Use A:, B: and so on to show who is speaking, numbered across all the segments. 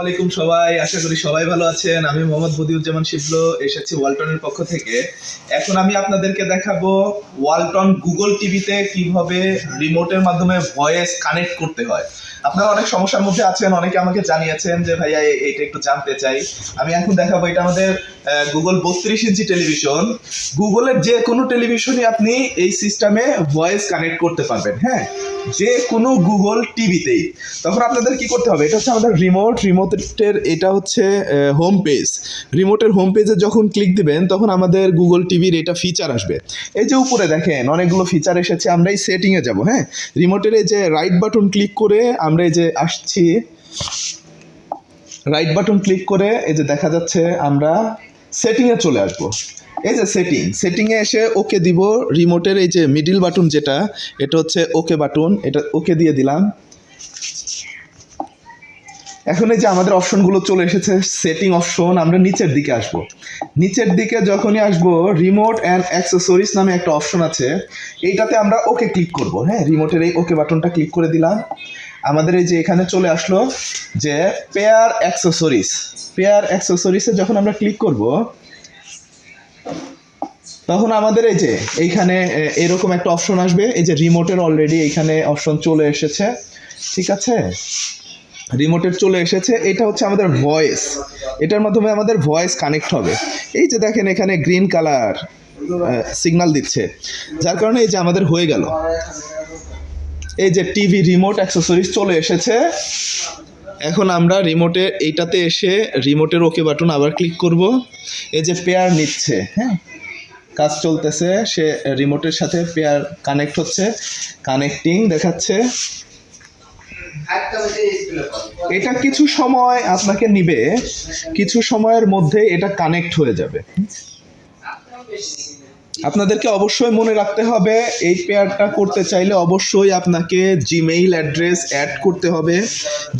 A: আলাইকুম সবাই, আশা করি সবাই ভালো আছেন। আমি মোহাম্মদ বদিউজ্জামান শিবলো, এসেছি ওয়ালটনের পক্ষ থেকে। এখন আমি আপনাদেরকে দেখাবো ওয়ালটন গুগল টিভিতে কীভাবে রিমোটের মাধ্যমে ভয়েস কানেক্ট করতে হয়। আপনারা অনেক সমস্যার মধ্যে আছেন, অনেকে আমাকে জানিয়েছেন যে, ভাইয়া, এ- এইটা একটু জানতে চাই। আমি এখন দেখাবো, এটা আমাদের গুগল বত্রিশ ইঞ্চি টেলিভিশন। গুগলের যে কোনো টেলিভিশনই আপনি এই সিস্টেমে ভয়েস কানেক্ট করতে পারবেন হ্যাঁ? যে কোনো গুগল টিভিতেই তখন আপনাদের কি করতে হবে? এটা হচ্ছে আমাদের রিমোট রিমোটের এটা হচ্ছে হোম পেজ রিমোটের হোম পেজে যখন ক্লিক দিবেন, তখন আমাদের গুগল টিভির এটা ফিচার আসবে। এই যে উপরে দেখেন, অনেকগুলো ফিচার এসেছে, আমরা এই সেটিংয়ে যাব হ্যাঁ? রিমোটের এই যে রাইট বাটন ক্লিক করে আমরা এই যে আসছি রাইট বাটন ক্লিক করে এই যে দেখা যাচ্ছে আমরা সেটিংয়ে চলে আসব। এই যে সেটিং সেটিংয়ে এসে ওকে দিব রিমোটের এই যে মিডিল বাটন যেটা, এটা হচ্ছে ওকে বাটন এটা ওকে দিয়ে দিলাম। এখন এই যে আমাদের অপশনগুলো চলে এসেছে সেটিং অপশন আমরা নিচের দিকে আসব। নিচের দিকে যখনই আসব রিমোট অ্যান্ড অ্যাক্সেসরিজ নামে একটা অপশন আছে, এইটাতে আমরা ওকে ক্লিক করব। হ্যাঁ রিমোটের এই ওকে বাটনটা ক্লিক করে দিলাম। আমাদের এই যে এখানে চলে আসলো যে পেয়ার অ্যাক্সেসরিজ পেয়ার অ্যাক্সেসরিজে যখন আমরা ক্লিক করব তখন আমাদের এই যে এইখানে এরকম একটা অপশন আসবে। এই যে রিমোটের অলরেডি এইখানে অপশন চলে এসেছে। ঠিক আছে? রিমোটের চলে এসেছে। এটা হচ্ছে আমাদের ভয়েস এটার মাধ্যমে আমাদের ভয়েস কানেক্ট হবে। এই যে দেখেন এখানে গ্রিন কালার সিগন্যাল দিচ্ছে। যার কারণে এই যে আমাদের হয়ে গেল। এই যে টিভি রিমোট অ্যাক্সেসরিজ চলে এসেছে। এখন আমরা রিমোটে এইটাতে এসে রিমোটের ওকে বাটন আবার ক্লিক করব। এই যে পেয়ার নিচ্ছে হ্যাঁ? কাজ চলতেছে, সে রিমোটের সাথে পেয়ার কানেক্ট হচ্ছে কানেক্টিং দেখাচ্ছে। এটা কিছু সময় আপনাকে নিবে, কিছু সময়ের মধ্যে এটা কানেক্ট হয়ে যাবে। আপনাদেরকে অবশ্যই মনে রাখতে হবে, এই পেয়ারটা করতে চাইলে অবশ্যই আপনাকে জিমেইল অ্যাড্রেস অ্যাড করতে হবে।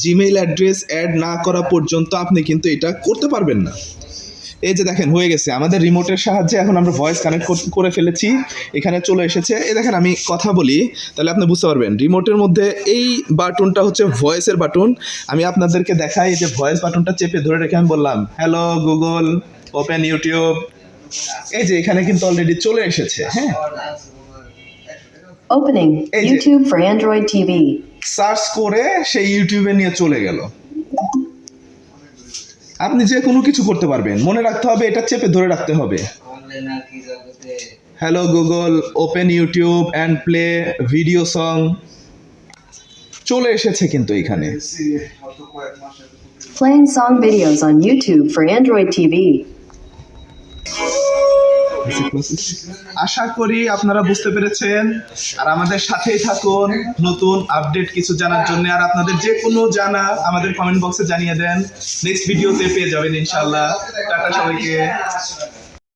A: জিমেইল অ্যাড্রেস অ্যাড না করা পর্যন্ত আপনি কিন্তু এটা করতে পারবেন না। এই যে দেখেন হয়ে গেছে। আমাদের রিমোটের সাহায্যে এখন আমরা ভয়েস কানেক্ট করে ফেলেছি। এখানে চলে এসেছে। এই দেখেন আমি কথা বলি তাহলে আপনি বুঝতে পারবেন। রিমোটের মধ্যে এই বাটনটা হচ্ছে ভয়েসের বাটন। আমি আপনাদেরকে দেখাই এই যে ভয়েস বাটনটা চেপে ধরে রেখে আমি বললাম হ্যালো গুগল ওপেন ইউটিউব এই যে এখানে কিন্তু অলরেডি চলে এসেছে হ্যাঁ?
B: Opening
A: Hey, J-
B: YouTube TV
A: search করে সেই ইউটিউবে নিয়ে চলে গেল। আপনি যে কোনো কিছু করতে পারবেন। মনে রাখতে হবে, এটা চেপে ধরে রাখতে হবে। Hello Google open YouTube and play video song চলে এসেছে কিন্তু এখানে।
B: Playing song videos on YouTube for Android TV.
A: আশা করি আপনারা বুঝতে পেরেছেন। আর আমাদের সাথেই থাকুন নতুন আপডেট কিছু জানার জন্য। আর আপনাদের যে কোনো জানা, আমাদের কমেন্ট বক্সে জানিয়ে দেন। নেক্সট ভিডিওতে পেয়ে যাবেন ইনশাল্লাহ টাটা সবাইকে।